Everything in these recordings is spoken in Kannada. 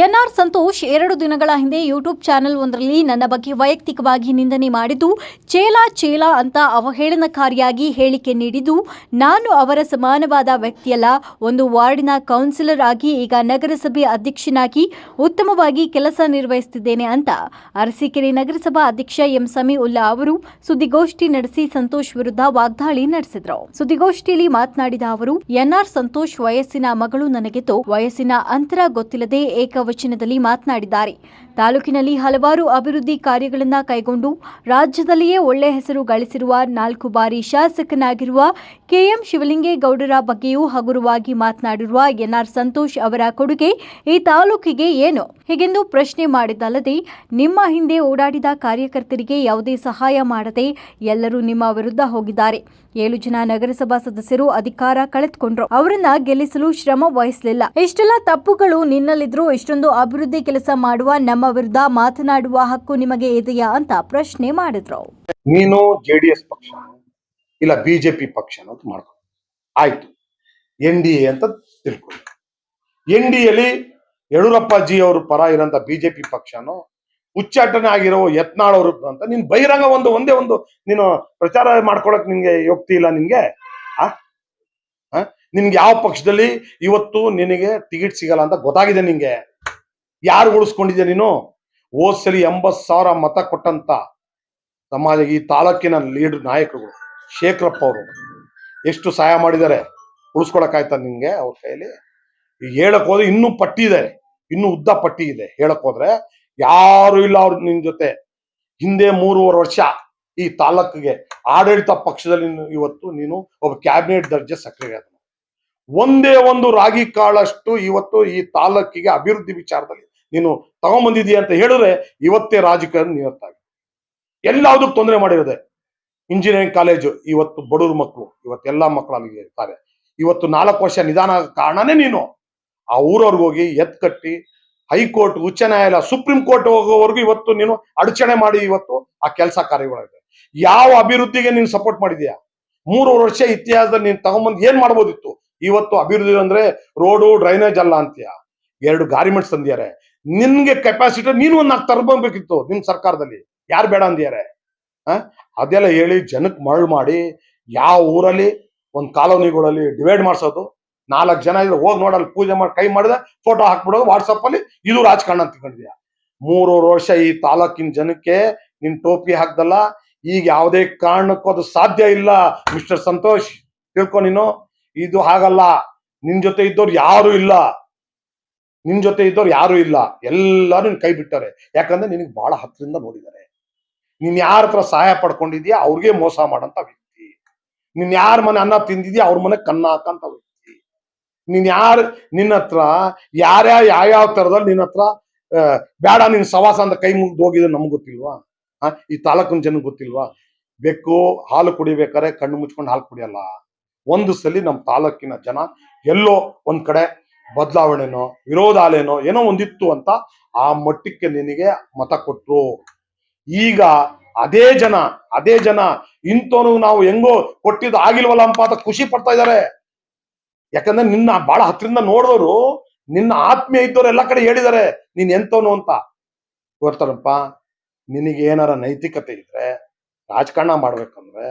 ಎನ್ಆರ್ ಸಂತೋಷ್ ಎರಡು ದಿನಗಳ ಹಿಂದೆ ಯೂಟ್ಯೂಬ್ ಚಾನೆಲ್ ಒಂದರಲ್ಲಿ ನನ್ನ ಬಗ್ಗೆ ವೈಯಕ್ತಿಕವಾಗಿ ನಿಂದನೆ ಮಾಡಿದ್ದು, ಚೇಲ ಚೇಲ ಅಂತ ಅವಹೇಳನಕಾರಿಯಾಗಿ ಹೇಳಿಕೆ ನೀಡಿದ್ದು, ನಾನು ಅವರ ಸಮಾನವಾದ ವ್ಯಕ್ತಿಯಲ್ಲ, ಒಂದು ವಾರ್ಡಿನ ಕೌನ್ಸಿಲರ್ ಆಗಿ ಈಗ ನಗರಸಭೆ ಅಧ್ಯಕ್ಷನಾಗಿ ಉತ್ತಮವಾಗಿ ಕೆಲಸ ನಿರ್ವಹಿಸುತ್ತಿದ್ದೇನೆ ಅಂತ ಅರಸೀಕೆರೆ ನಗರಸಭಾ ಅಧ್ಯಕ್ಷ ಎಂ. ಸಮೀಉಲ್ಲಾ ಅವರು ಸುದ್ದಿಗೋಷ್ಠಿ ನಡೆಸಿ ಸಂತೋಷ್ ವಿರುದ್ಧ ವಾಗ್ದಾಳಿ ನಡೆಸಿದ್ರು. ಸುದ್ದಿಗೋಷ್ಠಿಯಲ್ಲಿ ಮಾತನಾಡಿದ ಅವರು, ಎನ್ಆರ್ ಸಂತೋಷ್ ವಯಸ್ಸಿನ ಮಗಳು ನನಗಿದ್ದು ವಯಸ್ಸಿನ ಅಂತರ ಗೊತ್ತಿಲ್ಲದೆ ಏಕವಚನದಲ್ಲಿ ಮಾತನಾಡಿದ್ದಾರೆ. ತಾಲೂಕಿನಲ್ಲಿ ಹಲವಾರು ಅಭಿವೃದ್ಧಿ ಕಾರ್ಯಗಳನ್ನು ಕೈಗೊಂಡು ರಾಜ್ಯದಲ್ಲಿಯೇ ಒಳ್ಳೆ ಹೆಸರು ಗಳಿಸಿರುವ ನಾಲ್ಕು ಬಾರಿ ಶಾಸಕನಾಗಿರುವ ಕೆಎಂ ಶಿವಲಿಂಗೇಗೌಡರ ಬಗ್ಗೆಯೂ ಹಗುರವಾಗಿ ಮಾತನಾಡಿರುವ ಎನ್ಆರ್ ಸಂತೋಷ್ ಅವರ ಕೊಡುಗೆ ಈ ತಾಲೂಕಿಗೆ ಏನು? ಹೀಗೆಂದು ಪ್ರಶ್ನೆ ಮಾಡಿದ್ದಲ್ಲದೆ, ನಿಮ್ಮ ಹಿಂದೆ ಓಡಾಡಿದ ಕಾರ್ಯಕರ್ತರಿಗೆ ಯಾವುದೇ ಸಹಾಯ ಮಾಡದೆ ಎಲ್ಲರೂ ನಿಮ್ಮ ವಿರುದ್ಧ ಹೋಗಿದ್ದಾರೆ. ಏಳು ಜನ ನಗರಸಭಾ ಸದಸ್ಯರು ಅಧಿಕಾರ ಕಳೆದುಕೊಂಡ್ರು. ಅವರನ್ನ ಗೆಲ್ಲಿಸಲು ಶ್ರಮ ವಹಿಸಲಿಲ್ಲ. ಇಷ್ಟೆಲ್ಲ ತಪ್ಪುಗಳು ನಿನ್ನಲ್ಲಿದ್ರು ಇಷ್ಟೊಂದು ಅಭಿವೃದ್ಧಿ ಕೆಲಸ ಮಾಡುವ ನಮ್ಮ ವಿರುದ್ಧ ಮಾತನಾಡುವ ಹಕ್ಕು ನಿಮಗೆ ಇದೆಯಾ ಅಂತ ಪ್ರಶ್ನೆ ಮಾಡಿದ್ರು. ನೀನು ಜೆ ಡಿ ಎಸ್ ಪಕ್ಷ, ಇಲ್ಲ ಬಿಜೆಪಿ ಪಕ್ಷ ಅಂತ ಮಾಡ್ಕೊ. ಆಯ್ತು. ಎನ್ ಡಿ ಎ ಅಂತ ತಿಳ್ಕೊಳ್ಳಿ ಎನ್ ಡಿ ಎಲ್ಲಿ ಯಡಿಯೂರಪ್ಪಾಜಿ ಅವರು ಪರ ಇರೋಂಥ ಬಿಜೆಪಿ ಪಕ್ಷನೋ ಉಚ್ಚಾಟನೆ ಆಗಿರೋ ಯತ್ನಾಳ್ ಅವರು ಅಂತ ನೀನ್ ಬಹಿರಂಗ ಒಂದು, ಒಂದೇ ಒಂದು ನೀನು ಪ್ರಚಾರ ಮಾಡ್ಕೊಳಕ್ ನಿನ್ಗೆ ಯೋಗ್ತಿ ಇಲ್ಲ ನಿನ್ಗೆ? ಆ? ನಿನ್ಗೆ ಯಾವ ಪಕ್ಷದಲ್ಲಿ ಇವತ್ತು ನಿನಗೆ ಟಿಕೆಟ್ ಸಿಗಲ್ಲ ಅಂತ ಗೊತ್ತಾಗಿದೆ ನಿಂಗೆ ಯಾರು ಉಳಿಸ್ಕೊಂಡಿದ್ಯಾ ನೀನು? ಹೋದ್ ಸರಿ ಎಂಬತ್ ಸಾವಿರ ಮತ ಕೊಟ್ಟಂತ ಸಮಾಜ ಈ ತಾಲೂಕಿನ ಲೀಡರ್ ನಾಯಕರುಗಳು, ಶೇಖರಪ್ಪ ಅವರು. ಎಷ್ಟು ಸಹಾಯ ಮಾಡಿದ್ದಾರೆ? ಉಳಿಸ್ಕೊಳಕಾಯ್ತಾ ನಿಂಗೆ ಅವ್ರ ಕೈಯಲ್ಲಿ? ಹೇಳಕ್ ಹೋದ್ರೆ ಇನ್ನೂ ಪಟ್ಟಿ ಇದೆ. ಇನ್ನೂ ಉದ್ದ ಪಟ್ಟಿ ಇದೆ. ಹೇಳಕ್ ಹೋದ್ರೆ ಯಾರು ಇಲ್ಲ ಅವ್ರ ನಿನ್ ಜೊತೆ. ಹಿಂದೆ ಮೂರುವರೆ ವರ್ಷ ಈ ತಾಲೂಕಿಗೆ ಆಡಳಿತ ಪಕ್ಷದಲ್ಲಿ ಇವತ್ತು ನೀನು ಒಬ್ಬ ಕ್ಯಾಬಿನೆಟ್ ದರ್ಜೆ ಸಕ್ರಿಯ ಒಂದೇ ಒಂದು ರಾಗಿ ಕಾಳಷ್ಟು ಇವತ್ತು ಈ ತಾಲೂಕಿಗೆ ಅಭಿವೃದ್ಧಿ ವಿಚಾರದಲ್ಲಿ ನೀನು ತಗೊಂಬಂದಿದೀಯ ಅಂತ ಹೇಳಿದ್ರೆ ಇವತ್ತೇ ರಾಜಕಾರಣ ನಿವತ್ತಾಗಿ ಎಲ್ಲದಕ್ಕೂ ತೊಂದರೆ ಮಾಡಿರೋದೆ. ಇಂಜಿನಿಯರಿಂಗ್ ಕಾಲೇಜು ಇವತ್ತು ಬಡವ್ರ ಮಕ್ಕಳು ಇವತ್ತು ಎಲ್ಲಾ ಮಕ್ಕಳು ಅಲ್ಲಿಗೆ ಇರ್ತಾರೆ. ಇವತ್ತು ನಾಲ್ಕು ವರ್ಷ ನಿಧಾನ ಕಾರಣನೇ ನೀನು. ಆ ಊರವ್ರಿಗೆ ಹೋಗಿ ಎತ್ ಕಟ್ಟಿ ಹೈಕೋರ್ಟ್, ಉಚ್ಚ ನ್ಯಾಯಾಲಯ, ಸುಪ್ರೀಂ ಕೋರ್ಟ್ ಹೋಗೋವರೆಗೂ ಇವತ್ತು ನೀನು ಅಡಚಣೆ ಮಾಡಿ ಇವತ್ತು ಆ ಕೆಲಸ ಕಾರ್ಯಗಳಾಗಿದೆ. ಯಾವ ಅಭಿವೃದ್ಧಿಗೆ ನೀನು ಸಪೋರ್ಟ್ ಮಾಡಿದ್ಯಾ ಮೂರು ವರ್ಷ ಇತಿಹಾಸದಲ್ಲಿ ನೀನು ತಗೊಂಬಂದು ಏನ್ ಮಾಡ್ಬೋದಿತ್ತು? ಇವತ್ತು ಅಭಿವೃದ್ಧಿ ಅಂದ್ರೆ ರೋಡು, ಡ್ರೈನೇಜ್ ಅಲ್ಲ ಅಂತೀಯ? ಎರಡು ಗಾರಿಮೆಂಟ್ಸ್ ತಂದಿದ್ದಾರೆ. ನಿನ್ಗೆ ಕೆಪಾಸಿಟಿ ನೀನು ಒಂದು ನಾಲ್ಕು ತರ್ಬೋಬೇಕಿತ್ತು ನಿಮ್ ಸರ್ಕಾರದಲ್ಲಿ. ಯಾರು ಬೇಡ ಅಂದ್ಯಾರೆ ಅದೆಲ್ಲ ಹೇಳಿ ಜನಕ್ಕೆ ಮರಳು ಮಾಡಿ ಯಾವ ಊರಲ್ಲಿ ಒಂದು ಕಾಲೋನಿಗಳಲ್ಲಿ ಡಿವೈಡ್ ಮಾಡಿಸೋದು. ನಾಲ್ಕು ಜನ ಇದ್ರೆ ಹೋಗಿ ನೋಡಲ್ಲಿ, ಪೂಜೆ ಮಾಡಿ ಕೈ ಮಾಡಿದ ಫೋಟೋ ಹಾಕ್ಬಿಡೋದು ವಾಟ್ಸಪ್ ಅಲ್ಲಿ ಇದು ರಾಜಕಾರಣ ಅಂತ ತಿಳ್ಕೊಂಡಿದ್ಯಾ ವರ್ಷ ಈ ತಾಲೂಕಿನ ಜನಕ್ಕೆ ನಿನ್ ಟೋಪಿ ಹಾಕ್ದಲ್ಲ, ಈಗ ಯಾವುದೇ ಕಾರಣಕ್ಕೂ ಅದು ಸಾಧ್ಯ ಇಲ್ಲ. ಮಿಸ್ಟರ್ ಸಂತೋಷ್, ತಿಳ್ಕೊ ನೀನು. ಇದು ಹಾಗಲ್ಲ. ನಿನ್ ಜೊತೆ ಇದ್ದವ್ರು ಯಾರು ಇಲ್ಲ. ನಿನ್ ಜೊತೆ ಇದ್ದವ್ರು ಯಾರು ಇಲ್ಲ. ಎಲ್ಲರೂ ನಿನ್ ಕೈ ಬಿಟ್ಟಾರೆ ಯಾಕಂದ್ರೆ ನಿನಗೆ ಬಹಳ ಹತ್ತರಿಂದ ನೋಡಿದ್ದಾರೆ ನೀನ್ ಯಾರ ಹತ್ರ ಸಹಾಯ ಪಡ್ಕೊಂಡಿದ್ಯಾ? ಅವ್ರಿಗೆ ಮೋಸ ಮಾಡಂತ ವ್ಯಕ್ತಿ. ನೀನ್ ಯಾರ ಮನೆ ಅನ್ನ ತಿಂದಿದ್ಯಾ? ಅವ್ರ ಮನೆ ಕನ್ನ ಹಾಕಂತ ವ್ಯಕ್ತಿ. ನೀನ್ ಯಾರ ನಿನ್ನ ಹತ್ರ ಯಾರ್ಯಾರ ಯಾವ್ಯಾವ ತರದಲ್ಲಿ ನಿನ್ನ ಹತ್ರ ಬೇಡ ನಿನ್ ಸವಾಸ ಅಂತ ಕೈ ಮುಗ್ದು ಹೋಗಿದೆ ನಮ್ಗೆ ಗೊತ್ತಿಲ್ವಾ? ಆ, ಈ ತಾಲೂಕಿನ ಜನಕ್ಕೆ ಗೊತ್ತಿಲ್ವಾ? ಬೆಕ್ಕು ಹಾಲು ಕುಡಿಬೇಕಾದ್ರೆ ಕಣ್ಣು ಮುಚ್ಕೊಂಡು ಹಾಲು ಕುಡಿಯಲ್ಲ. ಒಂದು ಸಲಿ ನಮ್ಮ ತಾಲೂಕಿನ ಜನ ಎಲ್ಲೋ ಒಂದ್ ಕಡೆ ಬದಲಾವಣೆನೋ, ವಿರೋಧಾಲೇನೋ ಏನೋ ಒಂದಿತ್ತು ಅಂತ ಆ ಮಟ್ಟಕ್ಕೆ ನಿನಗೆ ಮತ ಕೊಟ್ರು. ಈಗ ಅದೇ ಜನ ಅದೇ ಜನ ಇಂಥವನು ನಾವು ಹೆಂಗೋ ಕೊಟ್ಟಿದ್ದು ಆಗಿಲ್ವಲ್ಲ ಅಂತ ಅಂತ ಖುಷಿ ಪಡ್ತಾ ಇದಾರೆ ಯಾಕಂದ್ರೆ ನಿನ್ನ ಬಹಳ ಹತ್ತಿರಿಂದ ನೋಡಿದವರು ನಿನ್ನ ಆತ್ಮೀಯ ಇದ್ದವ್ರು ಎಲ್ಲ ಕಡೆ ಹೇಳಿದ್ದಾರೆ, ನೀನ್ ಎಂತವನು ಅಂತ. ಗೊತ್ತಾರಪ್ಪ ನಿನಗೆ ಏನಾರ ನೈತಿಕತೆ ಇದ್ರೆ, ರಾಜಕಾರಣ ಮಾಡ್ಬೇಕಂದ್ರೆ,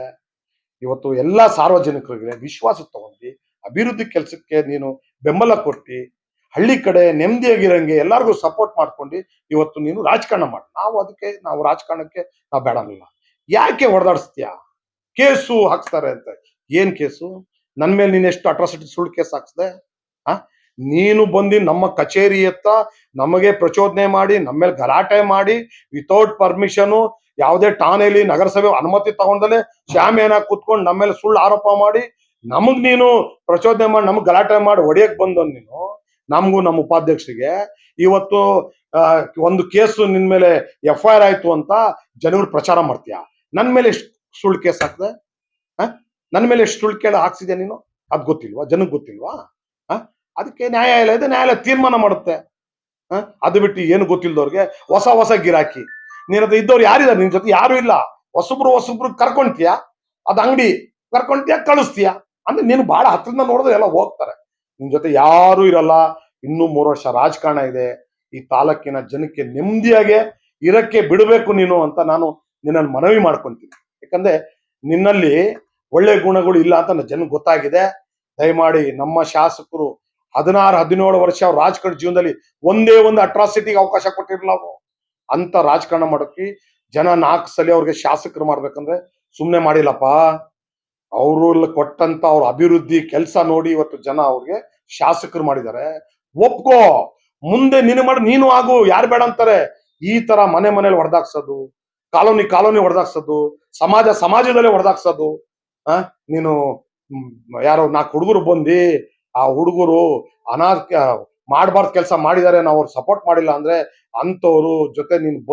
ಇವತ್ತು ಎಲ್ಲಾ ಸಾರ್ವಜನಿಕರಿಗೆ ವಿಶ್ವಾಸ ತಗೊಂಡಿ, ಅಭಿವೃದ್ಧಿ ಕೆಲಸಕ್ಕೆ ನೀನು ಬೆಂಬಲ ಕೊಟ್ಟು, ಹಳ್ಳಿ ಕಡೆ ನೆಮ್ಮದಿಯಾಗಿರಂಗೆ ಎಲ್ಲರಿಗೂ ಸಪೋರ್ಟ್ ಮಾಡ್ಕೊಂಡು ಇವತ್ತು ನೀನು ರಾಜಕಾರಣ ಮಾಡಿ. ನಾವು ಅದಕ್ಕೆ, ನಾವು ರಾಜಕಾರಣಕ್ಕೆ ನಾವು ಬೇಡಲ್ಲ ಯಾಕೆ ಹೊಡೆದಾಡಿಸ್ತೀಯ? ಕೇಸು ಹಾಕ್ಸ್ತಾರೆ ಅಂತ. ಏನ್ ಕೇಸು? ನನ್ ಮೇಲೆ ನೀನು ಎಷ್ಟು ಅಟ್ರಾಸಿಟಿ ಸುಳ್ಳು ಕೇಸ್ ಹಾಕ್ಸ್ದೆ? ಆ? ನೀನು ಬಂದು ನಮ್ಮ ಕಚೇರಿ ಎತ್ತ ನಮಗೆ ಪ್ರಚೋದನೆ ಮಾಡಿ ನಮ್ಮ ಮೇಲೆ ಗಲಾಟೆ ಮಾಡಿ ವಿತೌಟ್ ಪರ್ಮಿಷನು ಯಾವುದೇ ಠಾಣೆಯಲ್ಲಿ ನಗರಸಭೆ ಅನುಮತಿ ತಗೊಂಡಲೆ ಶಾಮಿಯಾನ ಕುತ್ಕೊಂಡು ನಮ್ಮ ಮೇಲೆ ಸುಳ್ಳು ಆರೋಪ ಮಾಡಿ ನಮಗ್ ನೀನು ಪ್ರಚೋದನೆ ಮಾಡಿ, ನಮಗ್ ಗಲಾಟೆ ಮಾಡಿ ಹೊಡಿಯಕ್ ಬಂದ ನೀನು, ನಮಗೂ ನಮ್ಮ ಉಪಾಧ್ಯಕ್ಷರಿಗೆ. ಇವತ್ತು ಒಂದು ಕೇಸು ನಿನ್ ಮೇಲೆ ಎಫ್ ಐ ಆರ್ ಆಯ್ತು ಅಂತ ಜನಗಳು ಪ್ರಚಾರ ಮಾಡ್ತೀಯ? ನನ್ ಮೇಲೆ ಎಷ್ಟು ಸುಳ್ಳು ಕೇಸ್ ಹಾಕ್ದೆ? ನನ್ ಮೇಲೆ ಎಷ್ಟು ಸುಳ್ಳು ಕೇಳ ಹಾಕ್ಸಿದ್ಯಾ ನೀನು? ಅದ್ ಗೊತ್ತಿಲ್ವಾ? ಜನಕ್ ಗೊತ್ತಿಲ್ವಾ? ಅದಕ್ಕೆ ನ್ಯಾಯಾಲಯ, ಇದೆ ನ್ಯಾಯಾಲಯ ತೀರ್ಮಾನ ಮಾಡುತ್ತೆ? ಅದು ಬಿಟ್ಟು ಏನು ಗೊತ್ತಿಲ್ದವ್ರಿಗೆ ಹೊಸ ಹೊಸ ಗಿರಾಕಿ. ನೀನ್ ಇದ್ದವ್ರು ಯಾರಿದ್ದಾರೆ ನಿನ್ ಜೊತೆ ಯಾರು ಇಲ್ಲ. ಹೊಸಬ್ರು ಹೊಸಬ್ರು ಕರ್ಕೊಂತೀಯ ಅದ್ ಅಂಗಡಿ ಕರ್ಕೊಂತೀಯ ಕಳಿಸ್ತೀಯ? ಅಂದ್ರೆ ನೀನು ಬಹಳ ಹತ್ರದಿಂದ ನೋಡಿದ್ರೆ ಎಲ್ಲ ಹೋಗ್ತಾರೆ. ನಿನ್ ಜೊತೆ ಯಾರು ಇರಲ್ಲ. ಇನ್ನೂ ಮೂರು ವರ್ಷ ರಾಜಕಾರಣ ಇದೆ. ಈ ತಾಲೂಕಿನ ಜನಕ್ಕೆ ನೆಮ್ಮದಿಯಾಗೆ ಇರಕ್ಕೆ ಬಿಡಬೇಕು ನೀನು ಅಂತ ನಾನು ನಿನ್ನನ್ನು ಮನವಿ ಮಾಡ್ಕೊಂತೀನಿ. ಯಾಕಂದ್ರೆ ನಿನ್ನಲ್ಲಿ ಒಳ್ಳೆ ಗುಣಗಳು ಇಲ್ಲ ಅಂತ ಜನಕ್ಕೆ ಗೊತ್ತಾಗಿದೆ. ದಯಮಾಡಿ ನಮ್ಮ ಶಾಸಕರು ಹದಿನಾರು, ಹದಿನೇಳು ವರ್ಷ ಅವ್ರ ರಾಜಕಾರಣ ಜೀವನದಲ್ಲಿ ಒಂದೇ ಒಂದು ಅಟ್ರಾಸಿಟಿಗೆ ಅವಕಾಶ ಕೊಟ್ಟಿರಲಿಲ್ಲ ನಾವು. ಅಂತ ರಾಜಕಾರಣ ಮಾಡೋಕೆ ಜನ ನಾಲ್ಕು ಸಲ ಅವ್ರಿಗೆ ಶಾಸಕರು ಮಾಡ್ಬೇಕಂದ್ರೆ ಸುಮ್ಮನೆ ಮಾಡಿಲ್ಲಪ್ಪ. ಅವರು ಕೊಟ್ಟಂತ ಅವ್ರ ಅಭಿವೃದ್ಧಿ ಕೆಲಸ ನೋಡಿ ಇವತ್ತು ಜನ ಅವ್ರಿಗೆ ಶಾಸಕರು ಮಾಡಿದ್ದಾರೆ. ಒಪ್ಕೋ! ಮುಂದೆ ನೀನು ಮಾಡಿ, ನೀನು ಆಗು, ಯಾರು ಬೇಡ ಅಂತಾರೆ. ಈ ತರ ಮನೆ ಮನೇಲಿ ಹೊಡೆದಾಕ್ಸೋದು ಕಾಲೋನಿ ಕಾಲೋನಿ ಹೊಡೆದಾಕ್ಸೋದು ಸಮಾಜ ಸಮಾಜದಲ್ಲಿ ಹೊಡೆದಾಕ್ಸೋದು ಆ? ನೀನು ಯಾರೋ ನಾಲ್ಕು ಹುಡುಗರು ಬಂದು ಆ ಹುಡುಗರು ಅನಾಥ ಮಾಡಬಾರ್ದು ಕೆಲಸ ಮಾಡಿದ್ದಾರೆ, ನಾವು ಅವ್ರು ಸಪೋರ್ಟ್ ಮಾಡಿಲ್ಲ ಅಂದ್ರೆ ಅಂತವ್ರು ಜೊತೆ ನೀನು ಬಂದು